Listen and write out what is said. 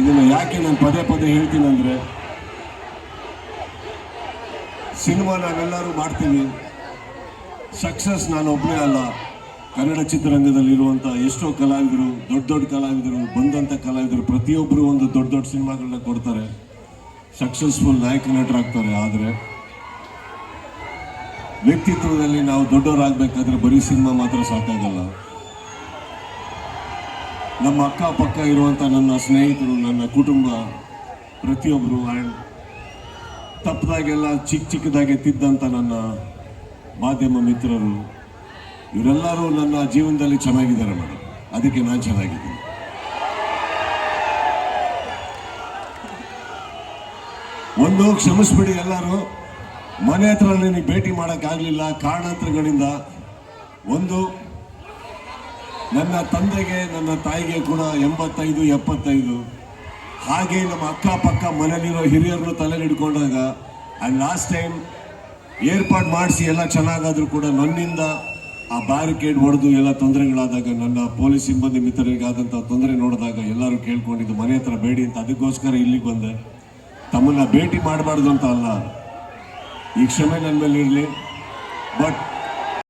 ಇದನ್ನು ಯಾಕೆ ನಾನು ಪದೇ ಪದೇ ಹೇಳ್ತೀನಿ ಅಂದರೆ, ಸಿನಿಮಾ ನಾವೆಲ್ಲರೂ ಮಾಡ್ತೀವಿ. ಸಕ್ಸಸ್ ನಾನು ಒಬ್ಬನೇ ಅಲ್ಲ. ಕನ್ನಡ ಚಿತ್ರರಂಗದಲ್ಲಿರುವಂಥ ಎಷ್ಟೋ ಕಲಾವಿದರು, ದೊಡ್ಡ ದೊಡ್ಡ ಕಲಾವಿದರು ಬಂದಂಥ ಕಲಾವಿದರು, ಪ್ರತಿಯೊಬ್ಬರು ಒಂದು ದೊಡ್ಡ ದೊಡ್ಡ ಸಿನಿಮಾಗಳನ್ನ ಕೊಡ್ತಾರೆ. ಸಕ್ಸಸ್ಫುಲ್ ನಾಯಕ ನಟರಾಗ್ತಾರೆ ಆದರೆ, ವ್ಯಕ್ತಿತ್ವದಲ್ಲಿ ನಾವು ದೊಡ್ಡವರಾಗಬೇಕಾದ್ರೆ ಬರೀ ಸಿನಿಮಾ ಮಾತ್ರ ಸಾಕಾಗಲ್ಲ. ನಮ್ಮ ಅಕ್ಕಪಕ್ಕ ಇರುವಂಥ ನನ್ನ ಸ್ನೇಹಿತರು, ನನ್ನ ಕುಟುಂಬ ಪ್ರತಿಯೊಬ್ಬರು ಆ್ಯಂಡ್ ತಪ್ಪದಾಗೆಲ್ಲ ಚಿಕ್ಕ ಚಿಕ್ಕದಾಗೆ ತಿದ್ದಂಥ ನನ್ನ ಮಾಧ್ಯಮ ಮಿತ್ರರು, ಇವರೆಲ್ಲರೂ ನನ್ನ ಜೀವನದಲ್ಲಿ ಚೆನ್ನಾಗಿದ್ದಾರೆ ಮೇಡಮ್ ಅದಕ್ಕೆ ನಾನು ಚೆನ್ನಾಗಿದ್ದೀನಿ. ಒಂದು ಕ್ಷಮಿಸ್ಬಿಡಿ ಎಲ್ಲರೂ. ಮನೆ ಹತ್ರ ನನಗೆ ಭೇಟಿ ಮಾಡೋಕ್ಕಾಗಲಿಲ್ಲ. ಕಾರಣಾಂತರಗಳಿಂದ ಒಂದು ನನ್ನ ತಂದೆಗೆ, ನನ್ನ ತಾಯಿಗೆ ಕೂಡ ಎಂಬತ್ತೈದು, ಎಪ್ಪತ್ತೈದು. ಹಾಗೆ ನಮ್ಮ ಅಕ್ಕಪಕ್ಕ ಮನೇಲಿರೋ ಹಿರಿಯರನ್ನು ತಲೆ ಹಿಡ್ಕೊಂಡಾಗ ಆ್ಯಂಡ್ ಲಾಸ್ಟ್ ಟೈಮ್ ಏರ್ಪಾಡು ಮಾಡಿಸಿ ಎಲ್ಲ ಚೆನ್ನಾಗಾದರೂ ಕೂಡ ನನ್ನಿಂದ ಆ ಬ್ಯಾರಿಕೇಡ್ ಹೊಡೆದು ಎಲ್ಲ ತೊಂದರೆಗಳಾದಾಗ, ನನ್ನ ಪೊಲೀಸ್ ಸಿಬ್ಬಂದಿ ಮಿತ್ರರಿಗಾದಂಥ ತೊಂದರೆ ನೋಡಿದಾಗ ಎಲ್ಲರೂ ಕೇಳ್ಕೊಂಡಿದ್ದು, ಮನೆ ಹತ್ರ ಬೇಡಿ ಅಂತ. ಅದಕ್ಕೋಸ್ಕರ ಇಲ್ಲಿಗೆ ಬಂದೆ. ತಮ್ಮನ್ನ ಭೇಟಿ ಮಾಡಬಾರ್ದು ಅಂತ ಅಲ್ಲ. ಈ ಕ್ಷಮೆ ನನ್ನ ಮೇಲೆ ಇರಲಿ ಬಟ್